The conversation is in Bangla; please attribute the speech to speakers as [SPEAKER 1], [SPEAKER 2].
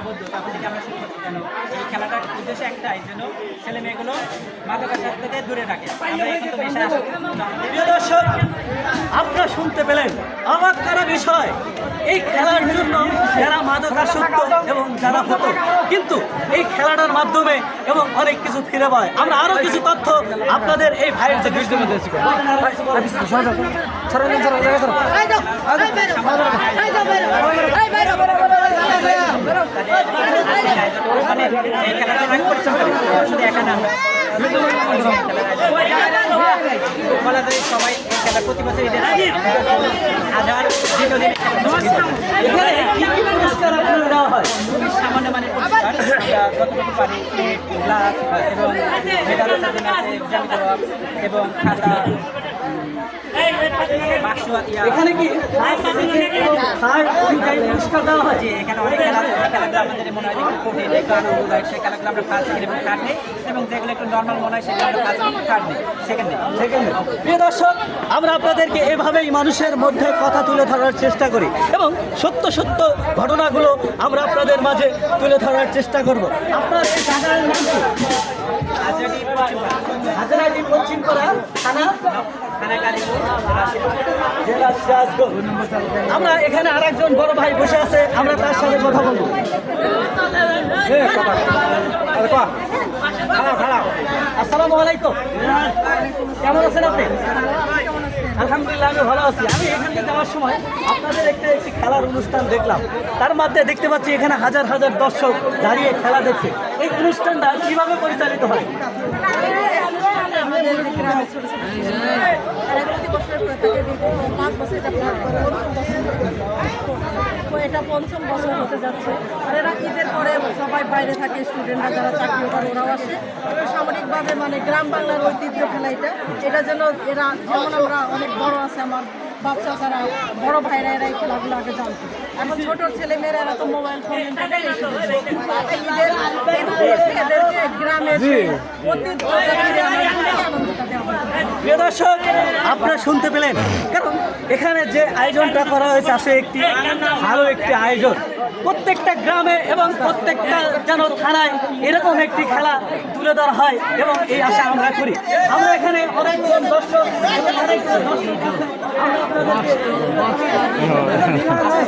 [SPEAKER 1] আবদ্ধ থেকে আমরা কেন এই খেলাটার উদ্দেশ্য একটাই যেন ছেলে মেয়েগুলো থেকে দূরে থাকে আমরা
[SPEAKER 2] দর্শক আপনারা শুনতে পেলেন অবাক করা বিষয় এই খেলার জন্য যারা মাদকাসক্ত এবং যারা হতো কিন্তু এই খেলাটার মাধ্যমে এবং অনেক কিছু ফিরে পায় আমরা আরও কিছু তথ্য আপনাদের এই ভাইয়ের
[SPEAKER 1] খেলাটা অনেক পরিশ্রম করে সবাই এই খেলা প্রতি বছর ঈদের সামান্য পুরস্কার যতটুকু পারি গ্লাস এবং এবং খাতা
[SPEAKER 2] এখানে কি? থার্ড অনুযায়ী পুরস্কার দেওয়া হয়?
[SPEAKER 1] এখানে অনেক খেলা আছে। খেলাগুলো আমাদের মনে হয় সেই খেলাগুলো আমরা ফার্স্ট এবং নিই। এবং যেগুলো একটু নর্মাল মনে হয় সেগুলো আমরা ফার্স্ট সেকেন্ড থার্ড নিই। সেকেন্ড নিই।
[SPEAKER 2] প্রিয় দর্শক আমরা আপনাদেরকে এভাবেই মানুষের মধ্যে কথা তুলে ধরার চেষ্টা করি এবং সত্য সত্য ঘটনাগুলো আমরা আপনাদের মাঝে তুলে ধরার চেষ্টা করব। আপনার এই নাম কি? হাজারাটি পশ্চিমপাড়া থানা? আমরা এখানে আরেকজন বড় ভাই বসে আছে, আমরা তার সাথে কথা বলব। আসসালামু আলাইকুম। কেমন আছেন আপনি? আলহামদুলিল্লাহ, আমি ভালো আছি। আমি এখান থেকে যাওয়ার সময় আপনাদের একটা একটি খেলার অনুষ্ঠান দেখলাম। তার মধ্যে দেখতে পাচ্ছি এখানে হাজার হাজার দর্শক দাঁড়িয়ে খেলা দেখছে। এই অনুষ্ঠানটা কীভাবে পরিচালিত হয়?
[SPEAKER 3] আমাদের ছোট ছোট তারা প্রতি বছর করে থাকে পাঁচ বছর এটা পঞ্চম বছর। এটা পঞ্চম বছর হতে যাচ্ছে। আর এরা ঈদের পরে সবাই বাইরে থাকে স্টুডেন্টরা যারা চাকরি করে ওরাও আসে। সামরিকভাবে মানে গ্রাম বাংলার ঐতিহ্য খেলা এটা। এটা যেন এরা যেমন আমরা অনেক বড় আছে আমার বাচ্চা যারা বড় ভাইরা এরা এই খেলাগুলো আগে জানতো। এখন ছোট ছেলে মেয়েরা এরা তো মোবাইল ফোন
[SPEAKER 2] প্রিয় দর্শক আপনারা শুনতে পেলেন। কারণ এখানে যে আয়োজনটা করা হয়েছে আসলে একটি ভালো একটি আয়োজন। প্রত্যেকটা গ্রামে এবং প্রত্যেকটা যেন থানায় এরকম একটি খেলা তুলে ধরা হয় এবং এই আশা আমরা করি। আমরা এখানে অনেকজন দর্শক